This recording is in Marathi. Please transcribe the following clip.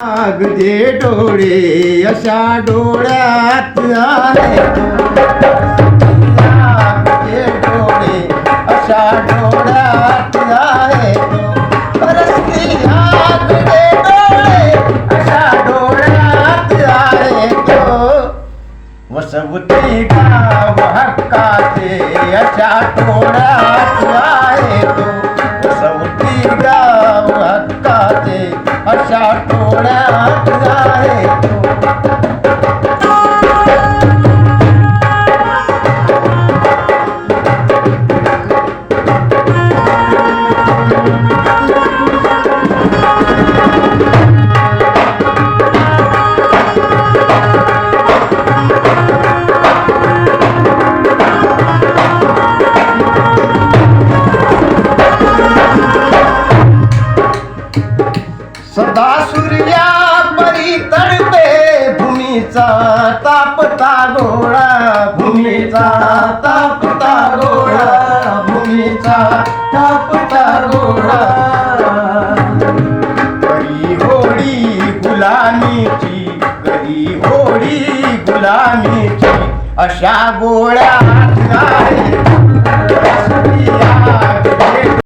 अगदे डोळे अशा डोळ्यात आहे. अगदे डोळे अशा डोळ्यात आहे. डोळे अशा डोळ्यात आहे वसवती गाव हक्काचे अशा डोळ्यात आहे तो. वसवती गाव हक्काचे अशा टोळ्यात आहे सदा सूर्या परी तडपे भूमीचा तापता गोळा भूमीचा तापता गोळा भूमीचा तापता गोळा. करी होळी गुलामीची करी होळी गुलामीची अशा गोळ्या